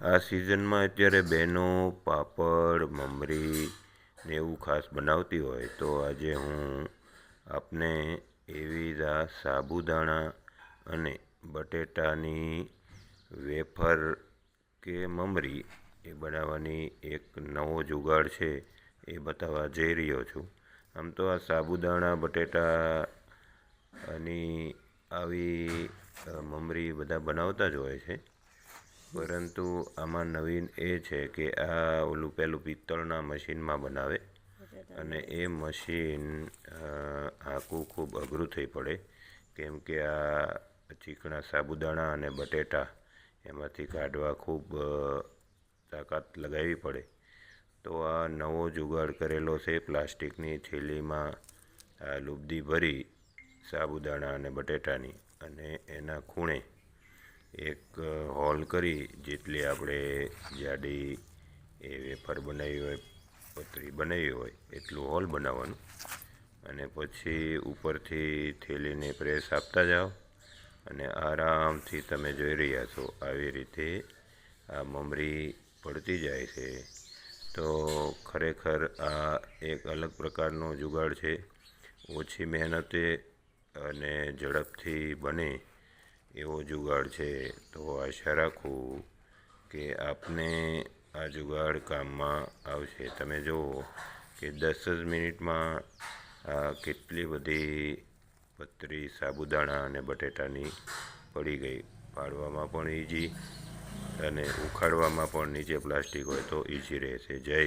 આ સિઝનમાં અત્યારે બહેનો પાપડ, મમરી ને એવું ખાસ બનાવતી હોય તો આજે હું આપને એવી જ આ સાબુદાણા અને બટેટાની વેફર કે મમરી એ બનાવવાની એક નવો જુગાડ છે એ બતાવવા જઈ રહ્યો છું. આમ તો આ સાબુદાણા બટેટા ની આવી મમરી બધા બનાવતા જ હોય છે. પરંતુ આમાં નવીન એ છે કે આ ઓલું પેલું પિત્તળના મશીનમાં બનાવે અને એ મશીન હાંકવું ખૂબ અઘરું થઈ પડે. કેમ કે આ ચીકણા સાબુદાણા અને બટેટા એમાંથી કાઢવા ખૂબ તાકાત લગાવવી પડે. તો આ નવો જુગાડ કરેલો છે પ્લાસ્ટિકની થેલીમાં, આ લુબ્ધી ભરી સાબુદાણા અને બટેટાની અને એના ખૂણે એક હોલ કરી જેટલી આપણે જાડી એ વેફર બનાવી હોય, પતરી બનાવી હોય, એટલું હોલ બનાવવાનું. અને પછી ઉપરથી થેલીને પ્રેસ આપતા જાઓ અને આરામથી તમે જોઈ રહ્યા છો આવી રીતે આ મમરી પડતી જાય છે. તો ખરેખર આ એક અલગ પ્રકારનો જુગાડ છે. ઓછી મહેનતે અને ઝડપથી બને એવો જુગાડ છે, તો આશા રાખું કે આપને આ જુગાડ કામમાં આવશે. તમે જુઓ કે દસ જ મિનિટમાં આ કેટલી બધી પતરી, સાબુદાણા અને બટેટાની પડી ગઈ. પાડવામાં પણ ઇઝી અને ઉખાડવામાં પણ નીચે પ્લાસ્ટિક હોય તો ઇઝી રહેશે. જય